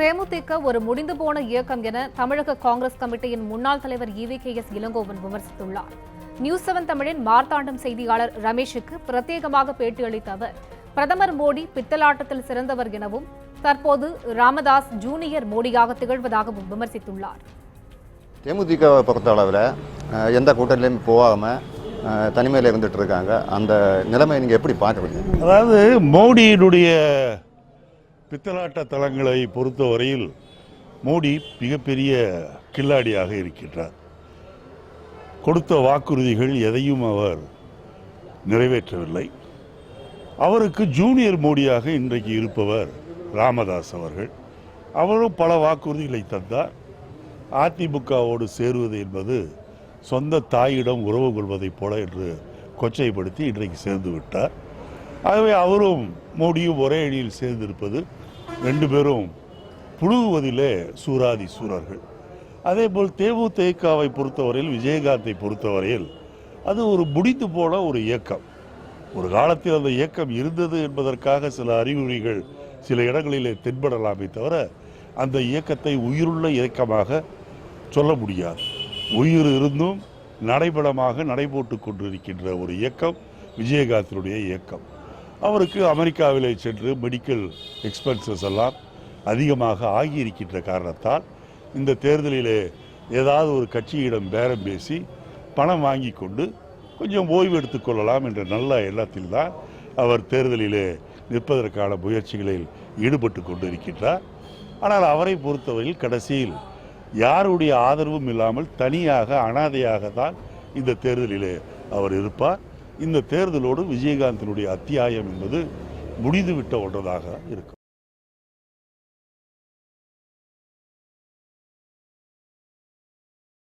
தேமுதிக ஒரு முடிந்து போன இயக்கம் என தமிழக காங்கிரஸ் கமிட்டியின் முன்னாள் தலைவர் இவி கே எஸ் இளங்கோவன் விமர்சித்துள்ளார். நியூஸ் செவன் தமிழின் மார்த்தாண்டம் செய்தியாளர் ரமேஷுக்கு பிரத்யேகமாக பேட்டியளித்த அவர் பிரதமர் மோடி பித்தலாட்டத்தில் சிறந்தவர் எனவும் தற்போது ராமதாஸ் ஜூனியர் மோடியாக திகழ்வதாகவும் விமர்சித்துள்ளார். தேமுதிகவை பொறுத்த அளவில் எந்த கூட்டணிலையும் போகாமல் தனிமையில் இருந்துட்டு இருக்காங்க. அந்த நிலைமையை நீங்கள் எப்படி பார்க்குறீங்க? அதாவது மோடியினுடைய பித்தலாட்ட தலங்களை பொறுத்தவரையில் மோடி மிகப்பெரிய கில்லாடியாக இருக்கின்றார். கொடுத்த வாக்குறுதிகள் எதையும் அவர் நிறைவேற்றவில்லை. அவருக்கு ஜூனியர் மோடியாக இன்றைக்கு இருப்பவர் ராமதாஸ் அவர்கள். அவரும் பல வாக்குறுதிகளை தந்தார். அதிமுகவோடு சேருவது என்பது சொந்த தாயிடம் உறவு கொள்வதைப் போல என்று கொச்சைப்படுத்தி இன்றைக்கு சேர்ந்து விட்டார். ஆகவே அவரும் மோடியும் ஒரே அணியில் சேர்ந்திருப்பது ரெண்டு பேரும் புழுகுவதிலே சூராதி சூரர்கள். அதே போல் தேமுதிகவை பொறுத்தவரையில் விஜயகாந்தை பொறுத்தவரையில் அது ஒரு முடித்து போன ஒரு இயக்கம். ஒரு காலத்தில் அந்த இயக்கம் இருந்தது என்பதற்காக சில அறிகுறிகள் சில இடங்களிலே தென்படலாமே தவிர அந்த இயக்கத்தை உயிருள்ள இயக்கமாக சொல்ல முடியாது. உயிர் இருந்தும் நடைபடமாக நடைபோட்டு கொண்டிருக்கின்ற ஒரு இயக்கம் விஜயகாந்தினுடைய இயக்கம். அவருக்கு அமெரிக்காவிலே சென்று மெடிக்கல் எக்ஸ்பென்சஸ் எல்லாம் அதிகமாக ஆகியிருக்கின்ற காரணத்தால் இந்த தேர்தலிலே ஏதாவது ஒரு கட்சியிடம் பேரம் பேசி பணம் வாங்கி கொண்டு கொஞ்சம் ஓய்வு எடுத்துக்கொள்ளலாம் என்ற நல்ல எண்ணத்தில் தான் அவர் தேர்தலிலே நிற்பதற்கான முயற்சிகளில் ஈடுபட்டு கொண்டு இருக்கின்றார் ஆனால் அவரை பொறுத்தவரையில் கடைசியில் யாருடைய ஆதரவும் இல்லாமல் தனியாக அனாதையாக தான் இந்த தேர்தலிலே அவர் இருப்பார். இந்த தேர்தலோடு விஜயகாந்தினுடைய அத்தியாயம் என்பது முடிந்துவிட்ட ஒன்றதாக இருக்கும்